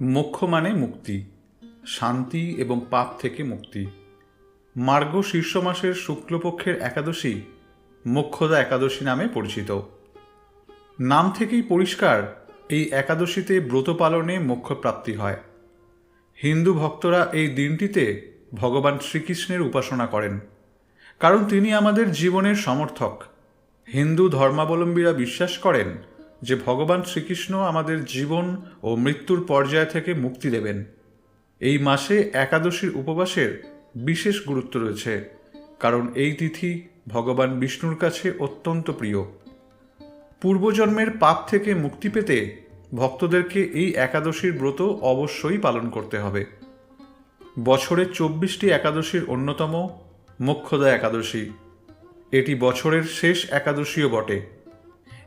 মোক্ষ মানে মুক্তি, শান্তি এবং পাপ থেকে মুক্তি। মার্গ শীর্ষ মাসের শুক্লপক্ষের একাদশী মোক্ষদা একাদশী নামে পরিচিত। নাম থেকেই পরিষ্কার, এই একাদশীতে ব্রত পালনে মোক্ষ প্রাপ্তি হয়। হিন্দু ভক্তরা এই দিনটিতে ভগবান শ্রীকৃষ্ণের উপাসনা করেন। কারণ তিনি আমাদের জীবনের সমর্থক। হিন্দু ধর্মাবলম্বীরা বিশ্বাস করেন যে ভগবান শ্রীকৃষ্ণ আমাদের জীবন ও মৃত্যুর পর্যায় থেকে মুক্তি দেবেন। এই মাসে একাদশীর উপবাসের বিশেষ গুরুত্ব রয়েছে, কারণ এই তিথি ভগবান বিষ্ণুর কাছে অত্যন্ত প্রিয়। পূর্বজন্মের পাপ থেকে মুক্তি পেতে ভক্তদেরকে এই একাদশীর ব্রত অবশ্যই পালন করতে হবে। বছরে চব্বিশটি একাদশীর অন্যতম মোক্ষদা একাদশী। এটি বছরের শেষ একাদশীও বটে।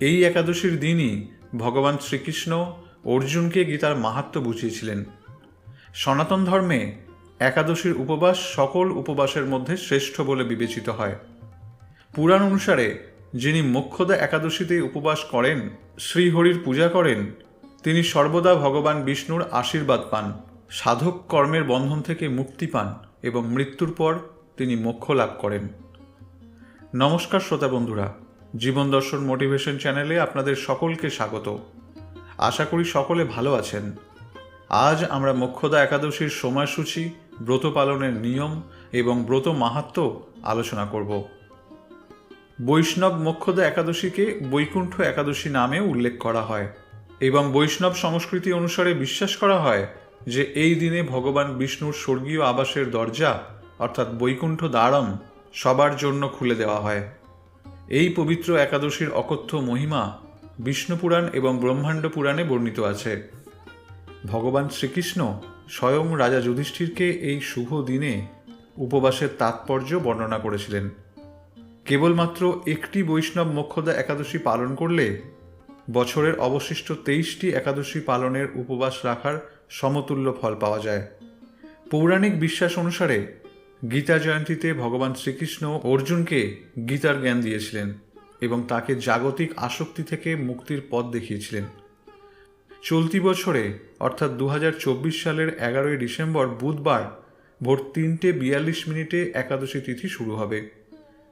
এই একাদশীর দিনই ভগবান শ্রীকৃষ্ণ অর্জুনকে গীতার মাহাত্ম্য বুঝিয়েছিলেন। সনাতন ধর্মে একাদশীর উপবাস সকল উপবাসের মধ্যে শ্রেষ্ঠ বলে বিবেচিত হয়। পুরাণ অনুসারে যিনি মোক্ষদা একাদশীতে উপবাস করেন, শ্রীহরির পূজা করেন, তিনি সর্বদা ভগবান বিষ্ণুর আশীর্বাদ পান, সাধক কর্মের বন্ধন থেকে মুক্তি পান এবং মৃত্যুর পর তিনি মোক্ষ লাভ করেন। নমস্কার শ্রোতা বন্ধুরা। জীবন দর্শন মোটিভেশন চ্যানেলে আপনাদের সকলকে স্বাগত। আশা করি সকলে ভালো আছেন। আজ আমরা মোক্ষদা একাদশীর সময়সূচি, ব্রত পালনের নিয়ম এবং ব্রত মাহাত্ম্য আলোচনা করব। বৈষ্ণব মোক্ষদা একাদশীকে বৈকুণ্ঠ একাদশী নামে উল্লেখ করা হয় এবং বৈষ্ণব সংস্কৃতি অনুসারে বিশ্বাস করা হয় যে এই দিনে ভগবান বিষ্ণুর স্বর্গীয় আবাসের দরজা, অর্থাৎ বৈকুণ্ঠ দ্বারম, সবার জন্য খুলে দেওয়া হয়। এই পবিত্র একাদশীর অকথ্য মহিমা বিষ্ণুপুরাণ এবং ব্রহ্মাণ্ড পুরাণে বর্ণিত আছে। ভগবান শ্রীকৃষ্ণ স্বয়ং রাজা যুধিষ্ঠিরকে এই শুভ দিনে উপবাসের তাৎপর্য বর্ণনা করেছিলেন। কেবলমাত্র একটি বৈষ্ণব মোক্ষদা একাদশী পালন করলে বছরের অবশিষ্ট তেইশটি একাদশী পালনের উপবাস রাখার সমতুল্য ফল পাওয়া যায়। পৌরাণিক বিশ্বাস অনুসারে গীতা জয়ন্তীতে ভগবান শ্রীকৃষ্ণ অর্জুনকে গীতার জ্ঞান দিয়েছিলেন এবং তাকে জাগতিক আসক্তি থেকে মুক্তির পথ দেখিয়েছিলেন। চলতি বছরে, অর্থাৎ দু হাজার চব্বিশ সালের এগারোই ডিসেম্বর বুধবার, ভোর তিনটে বিয়াল্লিশ মিনিটে একাদশী তিথি শুরু হবে,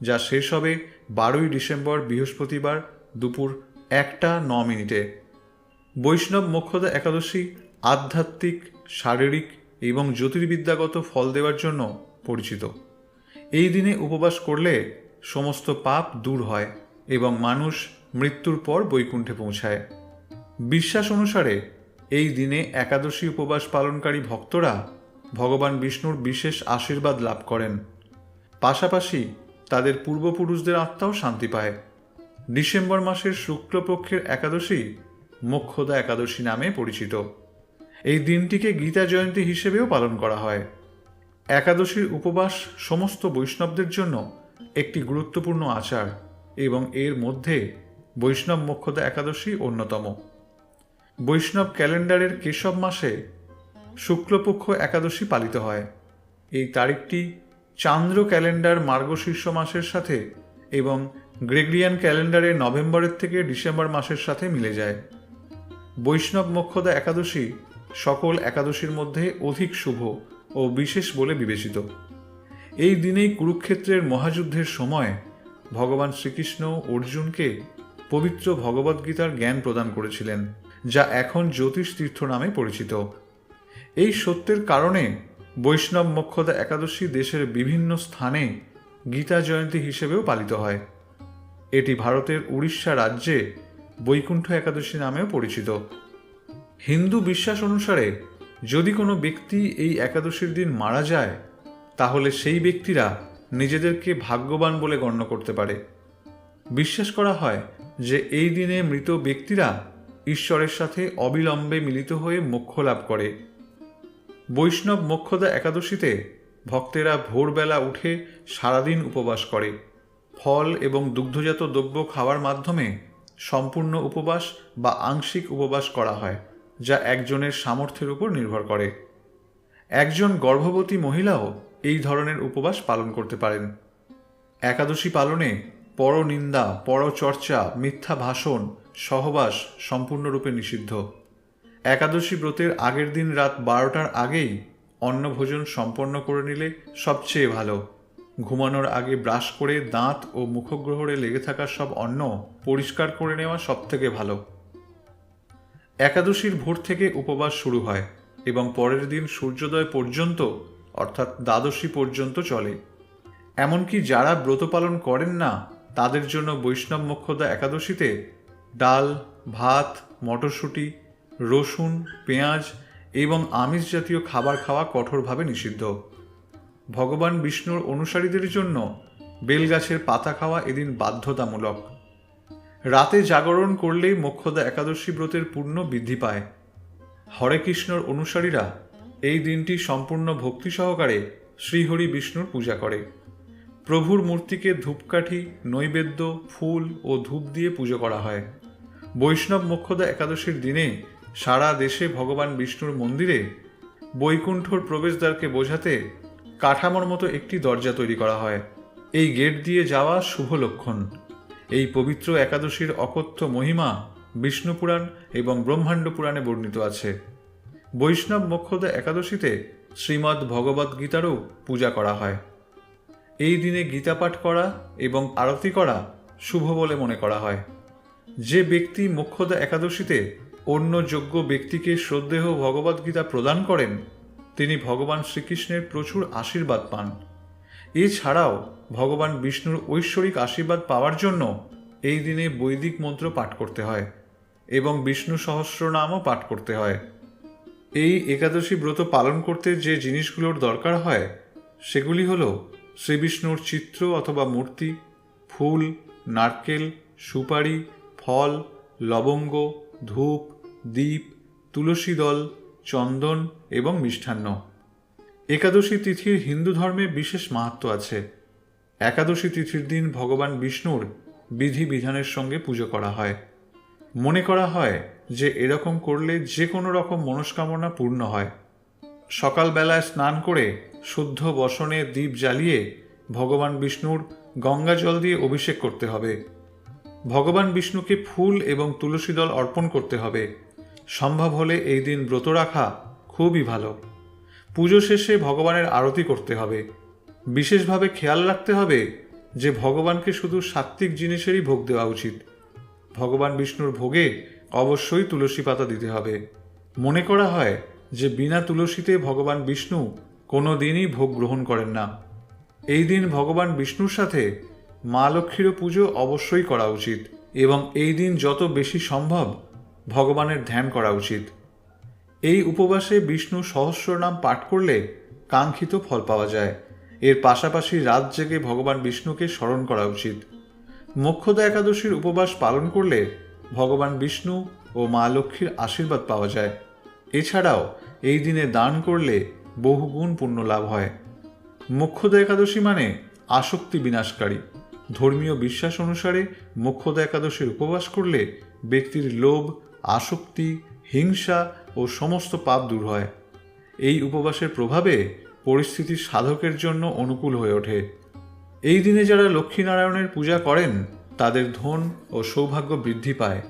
যা শেষ হবে বারোই ডিসেম্বর বৃহস্পতিবার দুপুর একটা ন মিনিটে। বৈষ্ণব মোক্ষদা একাদশী আধ্যাত্মিক, শারীরিক এবং জ্যোতির্বিদ্যাগত ফল দেওয়ার জন্য পরিচিত। এই দিনে উপবাস করলে সমস্ত পাপ দূর হয় এবং মানুষ মৃত্যুর পর বৈকুণ্ঠে পৌঁছায়। বিশ্বাস অনুসারে এই দিনে একাদশী উপবাস পালনকারী ভক্তরা ভগবান বিষ্ণুর বিশেষ আশীর্বাদ লাভ করেন। পাশাপাশি তাদের পূর্বপুরুষদের আত্মাও শান্তি পায়। ডিসেম্বর মাসের শুক্লপক্ষের একাদশী মোক্ষদা একাদশী নামে পরিচিত। এই দিনটিকে গীতা জয়ন্তী হিসেবেও পালন করা হয়। একাদশীর উপবাস সমস্ত বৈষ্ণবদের জন্য একটি গুরুত্বপূর্ণ আচার এবং এর মধ্যে বৈষ্ণব মোক্ষদা একাদশী অন্যতম। বৈষ্ণব ক্যালেন্ডারের কেশব মাসে শুক্লপক্ষ একাদশী পালিত হয়। এই তারিখটি চান্দ্র ক্যালেন্ডার মার্গশীর্ষ মাসের সাথে এবং গ্রেগরিয়ান ক্যালেন্ডারে নভেম্বরের থেকে ডিসেম্বর মাসের সাথে মিলে যায়। বৈষ্ণব মোক্ষদা একাদশী সকল একাদশীর মধ্যে অধিক শুভ ও বিশেষ বলে বিবেচিত। এই দিনেই কুরুক্ষেত্রের মহাযুদ্ধের সময় ভগবান শ্রীকৃষ্ণ অর্জুনকে পবিত্র ভগবদ্গীতার জ্ঞান প্রদান করেছিলেন, যা এখন জ্যোতিষ তীর্থ নামে পরিচিত। এই সত্যের কারণে বৈষ্ণব মোক্ষদা একাদশী দেশের বিভিন্ন স্থানে গীতা জয়ন্তী হিসেবেও পালিত হয়। এটি ভারতের উড়িষ্যা রাজ্যে বৈকুণ্ঠ একাদশী নামেও পরিচিত। হিন্দু বিশ্বাস অনুসারে যদি কোনো ব্যক্তি এই একাদশীর দিন মারা যায়, তাহলে সেই ব্যক্তিরা নিজেদেরকে ভাগ্যবান বলে গণ্য করতে পারে। বিশ্বাস করা হয় যে এই দিনে মৃত ব্যক্তিরা ঈশ্বরের সাথে অবিলম্বে মিলিত হয়ে মোক্ষ লাভ করে। বৈষ্ণব মোক্ষদা একাদশীতে ভক্তেরা ভোরবেলা উঠে সারাদিন উপবাস করে। ফল এবং দুগ্ধজাত দ্রব্য খাওয়ার মাধ্যমে সম্পূর্ণ উপবাস বা আংশিক উপবাস করা হয়। যা একজনের সামর্থ্যের উপর নির্ভর করে। একজন গর্ভবতী মহিলাও এই ধরনের উপবাস পালন করতে পারেন। একাদশী পালনে পরনিন্দা, পরচর্চা, মিথ্যা ভাষণ, সহবাস সম্পূর্ণরূপে নিষিদ্ধ। একাদশী ব্রতের আগের দিন রাত বারোটার আগেই অন্নভোজন সম্পন্ন করে নিলে সবচেয়ে ভালো। ঘুমানোর আগে ব্রাশ করে দাঁত ও মুখগ্রহরে লেগে থাকা সব অন্ন পরিষ্কার করে নেওয়া সবথেকে ভালো। একাদশীর ভোর থেকে উপবাস শুরু হয় এবং পরের দিন সূর্যোদয় পর্যন্ত, অর্থাৎ দ্বাদশী পর্যন্ত চলে। এমনকি যারা ব্রত পালন করেন না, তাদের জন্য বৈষ্ণব মোক্ষদা একাদশীতে ডাল, ভাত, মটরশুঁটি, রসুন, পেঁয়াজ এবং আমিষ জাতীয় খাবার খাওয়া কঠোরভাবে নিষিদ্ধ। ভগবান বিষ্ণুর অনুসারীদের জন্য বেলগাছের পাতা খাওয়া এদিন বাধ্যতামূলক। রাতে জাগরণ করলেই মোক্ষদা একাদশী ব্রতের পূর্ণ বৃদ্ধি পায়। হরে কৃষ্ণর অনুসারীরা এই দিনটি সম্পূর্ণ ভক্তি সহকারে শ্রীহরি বিষ্ণুর পূজা করে। প্রভুর মূর্তিকে ধূপকাঠি, নৈবেদ্য, ফুল ও ধূপ দিয়ে পুজো করা হয়। বৈষ্ণব মোক্ষদা একাদশীর দিনে সারা দেশে ভগবান বিষ্ণুর মন্দিরে বৈকুণ্ঠর প্রবেশদ্বারকে বোঝাতে কাঠামোর মতো একটি দরজা তৈরি করা হয়। এই গেট দিয়ে যাওয়া শুভ লক্ষণ। এই পবিত্র একাদশীর অকথ্য মহিমা বিষ্ণু পুরাণ এবং ব্রহ্মাণ্ড পুরাণে বর্ণিত আছে। বৈষ্ণব মোক্ষদা একাদশীতে শ্রীমদ্ ভগবদ্ গীতারও পূজা করা হয়। এই দিনে গীতা পাঠ করা এবং আরতি করা শুভ বলে মনে করা হয়। যে ব্যক্তি মোক্ষদা একাদশীতে অন্য যোগ্য ব্যক্তিকে শ্রদ্ধেয় ভগবদ্গীতা প্রদান করেন, তিনি ভগবান শ্রীকৃষ্ণের প্রচুর আশীর্বাদ পান। এছাড়াও ভগবান বিষ্ণুর ঐশ্বরিক আশীর্বাদ পাওয়ার জন্য এই দিনে বৈদিক মন্ত্র পাঠ করতে হয় এবং বিষ্ণু সহস্রনামও পাঠ করতে হয়। এই একাদশী ব্রত পালন করতে যে জিনিসগুলোর দরকার হয়, সেগুলি হল শ্রীবিষ্ণুর চিত্র অথবা মূর্তি, ফুল, নারকেল, সুপারি, ফল, লবঙ্গ, ধূপ, দীপ, তুলসী দল, চন্দন এবং মিষ্টান্ন। একাদশী তিথির হিন্দু ধর্মে বিশেষ মাহাত্ম আছে। একাদশী তিথির দিন ভগবান বিষ্ণুর বিধি বিধানের সঙ্গে পুজো করা হয়। মনে করা হয় যে এরকম করলে যে কোনো রকম মনস্কামনা পূর্ণ হয়। সকালবেলায় স্নান করে শুদ্ধ বসনে দ্বীপ জ্বালিয়ে ভগবান বিষ্ণুর গঙ্গা জল দিয়ে অভিষেক করতে হবে। ভগবান বিষ্ণুকে ফুল এবং তুলসী দল অর্পণ করতে হবে। সম্ভব হলে এই দিন ব্রত রাখা খুবই ভালো। পুজো শেষে ভগবানের আরতি করতে হবে। বিশেষভাবে খেয়াল রাখতে হবে যে ভগবানকে শুধু সাত্ত্বিক জিনিসেরই ভোগ দেওয়া উচিত। ভগবান বিষ্ণুর ভোগে অবশ্যই তুলসী পাতা দিতে হবে। মনে করা হয় যে বিনা তুলসীতে ভগবান বিষ্ণু কোনো দিনই ভোগ গ্রহণ করেন না। এই দিন ভগবান বিষ্ণুর সাথে মা লক্ষ্মীরও পুজো অবশ্যই করা উচিত এবং এই দিন যত বেশি সম্ভব ভগবানের ধ্যান করা উচিত। এই উপবাসে বিষ্ণু সহস্র নাম পাঠ করলে কাঙ্ক্ষিত ফল পাওয়া যায়। এর পাশাপাশি রাত জেগে ভগবান বিষ্ণুকে স্মরণ করা উচিত। মোক্ষদা একাদশীর উপবাস পালন করলে ভগবান বিষ্ণু ও মা লক্ষ্মীর আশীর্বাদ পাওয়া যায়। এছাড়াও এই দিনে দান করলে বহুগুণ পুণ্য লাভ হয়। মোক্ষদা একাদশী মানে আসক্তি বিনাশকারী। ধর্মীয় বিশ্বাস অনুসারে মোক্ষদা একাদশীর উপবাস করলে ব্যক্তির লোভ, আসক্তি, হিংসা ও সমস্ত পাপ দূর হয়। এই উপবাসের প্রভাবে পরিস্থিতি সাধকের জন্য অনুকূল হয়ে ওঠে। এই দিনে যারা লক্ষ্মীনারায়ণের পূজা করেন, তাদের ধন ও সৌভাগ্য বৃদ্ধি পায়।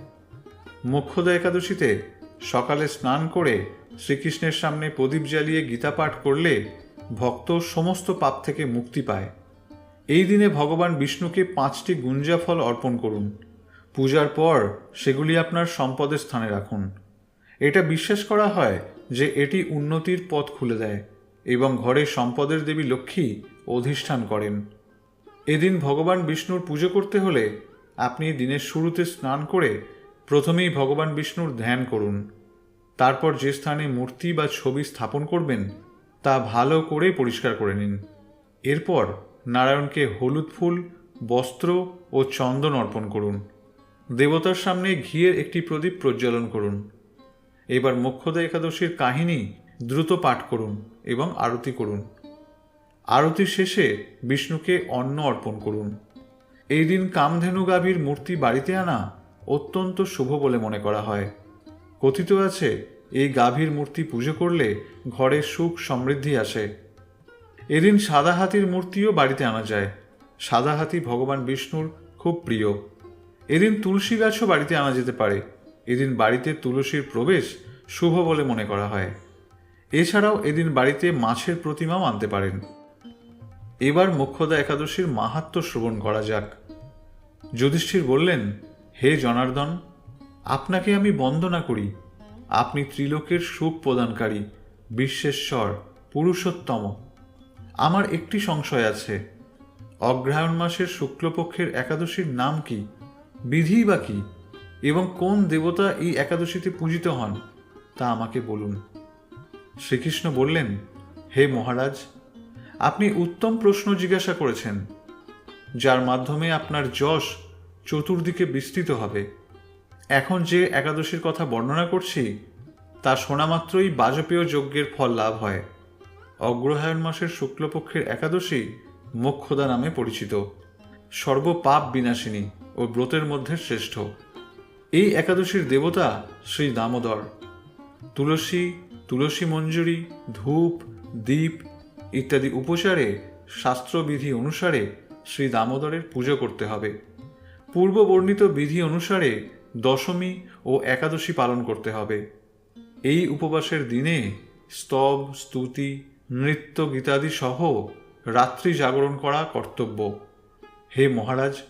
মোক্ষদা একাদশীতে সকালে স্নান করে শ্রীকৃষ্ণের সামনে প্রদীপ জ্বালিয়ে গীতা পাঠ করলে ভক্ত সমস্ত পাপ থেকে মুক্তি পায়। এই দিনে ভগবান বিষ্ণুকে পাঁচটি গুঞ্জাফল অর্পণ করুন। পূজার পর সেগুলি আপনার সম্পদের স্থানে রাখুন। এটা বিশ্বাস করা হয় যে এটি উন্নতির পথ খুলে দেয় এবং ঘরে সম্পদের দেবী লক্ষ্মী অধিষ্ঠান করেন। এদিন ভগবান বিষ্ণুর পুজো করতে হলে আপনি দিনের শুরুতে স্নান করে প্রথমেই ভগবান বিষ্ণুর ধ্যান করুন। তারপর যে স্থানে মূর্তি বা ছবি স্থাপন করবেন, তা ভালো করে পরিষ্কার করে নিন। এরপর নারায়ণকে হলুদ ফুল, বস্ত্র ও চন্দন অর্পণ করুন। দেবতার সামনে ঘিয়ের একটি প্রদীপ প্রজ্বলন করুন। এবার মোক্ষদা একাদশীর কাহিনী দ্রুত পাঠ করুন এবং আরতি করুন। আরতির শেষে বিষ্ণুকে অন্ন অর্পণ করুন। এই দিন কামধেনু গাভীর মূর্তি বাড়িতে আনা অত্যন্ত শুভ বলে মনে করা হয়। কথিত আছে, এই গাভীর মূর্তি পুজো করলে ঘরে সুখ সমৃদ্ধি আসে। এদিন সাদা হাতির মূর্তিও বাড়িতে আনা যায়। সাদা হাতি ভগবান বিষ্ণুর খুব প্রিয়। এদিন তুলসী গাছও বাড়িতে আনা যেতে পারে। এদিন বাড়িতে তুলসীর প্রবেশ শুভ বলে মনে করা হয়। এছাড়াও এদিন বাড়িতে মাছের প্রতিমাও আনতে পারেন। এবার মোক্ষদা একাদশীর মাহাত্ম্য শ্রবণ করা যাক। যুধিষ্ঠির বললেন, হে জনার্দন, আপনাকে আমি বন্দনা করি। আপনি ত্রিলোকের সুখ প্রদানকারী, বিশ্বেশ্বর, পুরুষোত্তম। আমার একটি সংশয় আছে। অগ্রহায়ণ মাসের শুক্লপক্ষের একাদশীর নাম কি? বিধি বা কি? এবং কোন দেবতা এই একাদশীতে পূজিত হন, তা আমাকে বলুন। শ্রীকৃষ্ণ বললেন, হে মহারাজ, আপনি উত্তম প্রশ্ন জিজ্ঞাসা করেছেন, যার মাধ্যমে আপনার যশ চতুর্দিকে বিস্তৃত হবে। এখন যে একাদশীর কথা বর্ণনা করছি, তা শোনা মাত্রই বাজপেয় যজ্ঞের ফল লাভ হয়। অগ্রহায়ণ মাসের শুক্লপক্ষের একাদশী মোক্ষদা নামে পরিচিত। সর্বপাপ বিনাশিনী ও ব্রতের মধ্যে শ্রেষ্ঠ। এই একাদশীর দেবতা শ্রী দামোদর। তুলসী তুলসী মঞ্জুরি, ধূপ, দীপ ইত্যাদি উপচারে, শাস্ত্রবিধি অনুসারে শ্রী দামোদরের পুজো করতে হবে। পূর্ব বর্ণিত বিধি অনুসারে দশমী ও একাদশী পালন করতে হবে। এই উপবাসের দিনে স্তব, স্তুতি, নৃত্য, গীতাদি সহ রাত্রি জাগরণ করা কর্তব্য। হে মহারাজ,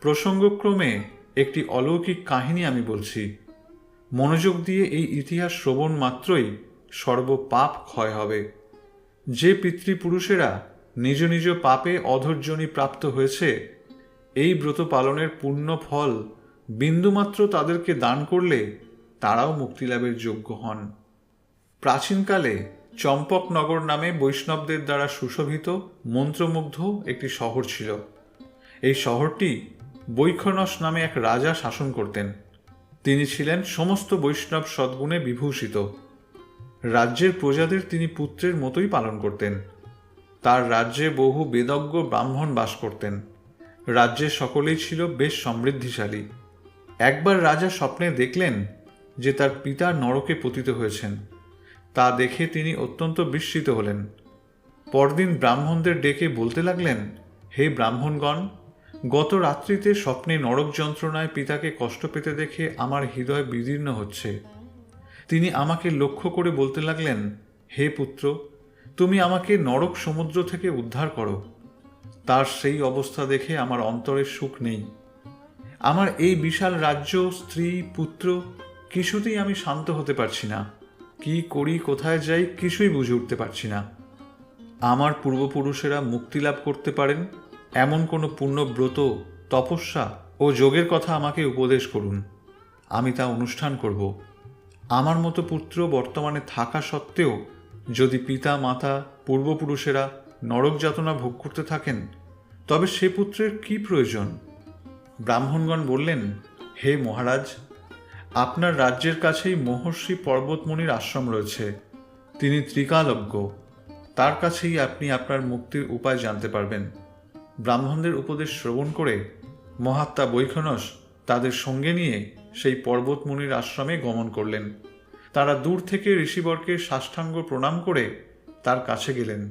প্রসঙ্গক্রমে একটি অলৌকিক কাহিনী আমি বলছি। মনোযোগ দিয়ে এই ইতিহাস শ্রবণ মাত্রই সর্বপাপ ক্ষয় হবে। যে পিতৃপুরুষেরা নিজ নিজ পাপে অধৈর্যনী প্রাপ্ত হয়েছে, এই ব্রত পালনের পূর্ণ ফল বিন্দুমাত্র তাদেরকে দান করলে তারাও মুক্তিলাভের যোগ্য হন। প্রাচীনকালে চম্পকনগর নামে বৈষ্ণবদের দ্বারা সুশোভিত মন্ত্রমুগ্ধ একটি শহর ছিল। এই শহরটি বৈখনস নামে এক রাজা শাসন করতেন। তিনি ছিলেন সমস্ত বৈষ্ণব সদ্গুণে বিভূষিত। রাজ্যের প্রজাদের তিনি পুত্রের মতোই পালন করতেন। তার রাজ্যে বহু বেদজ্ঞ ব্রাহ্মণ বাস করতেন। রাজ্যের সকলেই ছিল বেশ সমৃদ্ধিশালী। একবার রাজা স্বপ্নে দেখলেন যে তার পিতা নরকে পতিত হয়েছেন। তা দেখে তিনি অত্যন্ত বিস্মিত হলেন। পরদিন ব্রাহ্মণদের ডেকে বলতে লাগলেন, হে ব্রাহ্মণগণ গত রাত্রিতে স্বপ্নে নরক যন্ত্রণায় পিতাকে কষ্ট পেতে দেখে আমার হৃদয় বিদীর্ণ হচ্ছে। তিনি আমাকে লক্ষ্য করে বলতে লাগলেন, হে পুত্র, তুমি আমাকে নরক সমুদ্র থেকে উদ্ধার করো। তার সেই অবস্থা দেখে আমার অন্তরের সুখ নেই। আমার এই বিশাল রাজ্য, স্ত্রী, পুত্র, কিছুতেই আমি শান্ত হতে পারছি না। কি করি, কোথায় যাই, কিছুই বুঝে উঠতে পারছি না। আমার পূর্বপুরুষেরা মুক্তি লাভ করতে পারেন এমন কোনো পূর্ণব্রত তপস্যা ও যোগের কথা আমাকে উপদেশ করুন। আমি তা অনুষ্ঠান করব। আমার মতো পুত্র বর্তমানে থাকা সত্ত্বেও, যদি পিতা, মাতা, পূর্বপুরুষেরা নরক যাতনা ভোগ করতে থাকেন, তবে সে পুত্রের কি প্রয়োজন? ব্রাহ্মণগণ বললেন, হে মহারাজ, আপনার রাজ্যের কাছেই মহর্ষি পর্বতমণির আশ্রম রয়েছে। তিনি ত্রিকালজ্ঞ। তার কাছেই আপনি আপনার মুক্তির উপায় জানতে পারবেন। ব্রাহ্মণদের উপদেশ শ্রবণ করে মহাত্মা বৈখনস তাদের সঙ্গে নিয়ে সেই পর্বতমণির আশ্রমে গমন করলেন। তারা দূর থেকে ঋষিবরকে সাষ্টাঙ্গ প্রণাম করে তার কাছে গেলেন।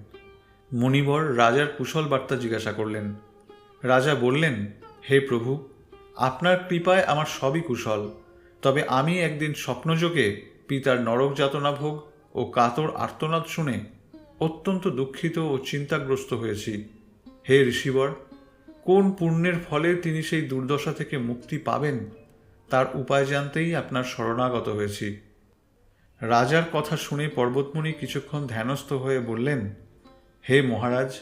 মণিবর রাজার কুশল বার্তা জিজ্ঞাসা করলেন। রাজা বললেন, হে প্রভু, আপনার কৃপায় আমার সবই কুশল। তবে আমি একদিন স্বপ্নযোগে পিতার নরক যাতনা ভোগ ও কাতর আর্তনাদ শুনে অত্যন্ত দুঃখিত ও চিন্তাগ্রস্ত হয়েছি। হে ঋষিবর, কোন পুণ্যের ফলে তিনি সেই দুর্দশা থেকে মুক্তি পাবেন? তার উপায় জানতেই আপনার শরণাগত হয়েছি। রাজার কথা শুনে পর্বতমণি কিছুক্ষণ ধ্যানস্থ হয়ে বললেন, হে মহারাজ,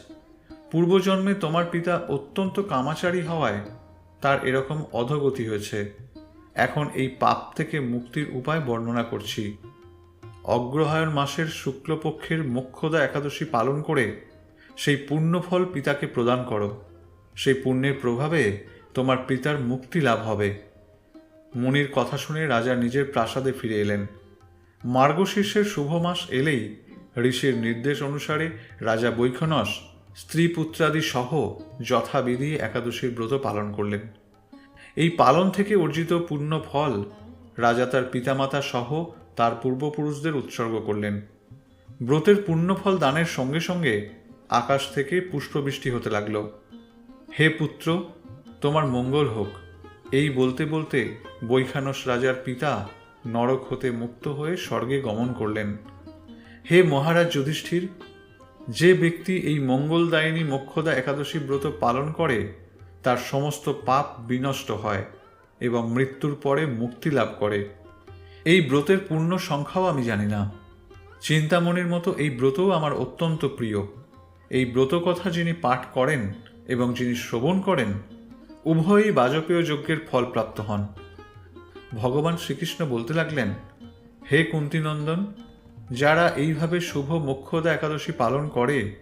পূর্বজন্মে তোমার পিতা অত্যন্ত কামাচারী হওয়ায় তার এরকম অধগতি হয়েছে। এখন এই পাপ থেকে মুক্তির উপায় বর্ণনা করছি। অগ্রহায়ণ মাসের শুক্লপক্ষের মোক্ষদা একাদশী পালন করে সেই পুণ্যফল পিতাকে প্রদান করো। সেই পুণ্যের প্রভাবে তোমার পিতার মুক্তি লাভ হবে। মুনির কথা শুনে রাজা নিজের প্রাসাদে ফিরে এলেন। মার্গশীর্ষের শুভ মাস এলেই ঋষির নির্দেশ অনুসারে রাজা বৈখনস, স্ত্রী পুত্রাদি সহ যথাবিধি একাদশীর ব্রত পালন করলেন। এই পালন থেকে অর্জিত পুণ্য ফল রাজা তার পিতামাতা সহ তার পূর্বপুরুষদের উৎসর্গ করলেন। ব্রতের পুণ্যফল দানের সঙ্গে সঙ্গে আকাশ থেকে পুষ্পবৃষ্টি হতে লাগল। হে পুত্র, তোমার মঙ্গল হোক। এই বলতে বলতে বৈখানস রাজার পিতা নরক হতে মুক্ত হয়ে স্বর্গে গমন করলেন। হে মহারাজ যুধিষ্ঠির, যে ব্যক্তি এই মঙ্গলদায়িনী মোক্ষদা একাদশী ব্রত পালন করে, তার সমস্ত পাপ বিনষ্ট হয় এবং মৃত্যুর পরে মুক্তি লাভ করে। এই ব্রতের পূর্ণ সংখ্যাও আমি জানি না। চিন্তামণির মতো এই ব্রতও আমার অত্যন্ত প্রিয়। এই ব্রত কথা যিনি পাঠ করেন এবং যিনি শ্রবণ করেন, উভয়ই বাজপেয় যজ্ঞের ফল প্রাপ্ত হন। ভগবান শ্রীকৃষ্ণ বলতে লাগলেন, হে কুন্তিনন্দন, যারা এইভাবে শুভ মোক্ষদা একাদশী পালন করে,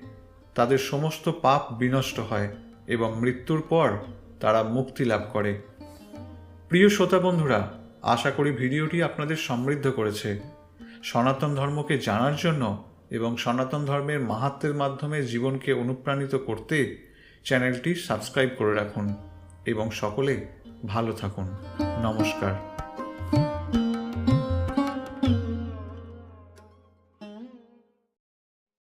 তাদের সমস্ত পাপ বিনষ্ট হয় এবং মৃত্যুর পর তারা মুক্তি লাভ করে। প্রিয় শ্রোতা বন্ধুরা, আশা করি ভিডিওটি আপনাদের সমৃদ্ধ করেছে। সনাতন ধর্মকে জানার জন্য এবং সনাতন ধর্মের মাহাত্মের মাধ্যমে জীবনকে অনুপ্রাণিত করতে চ্যানেলটি সাবস্ক্রাইব করে রাখুন এবং সকলে ভালো থাকুন। নমস্কার।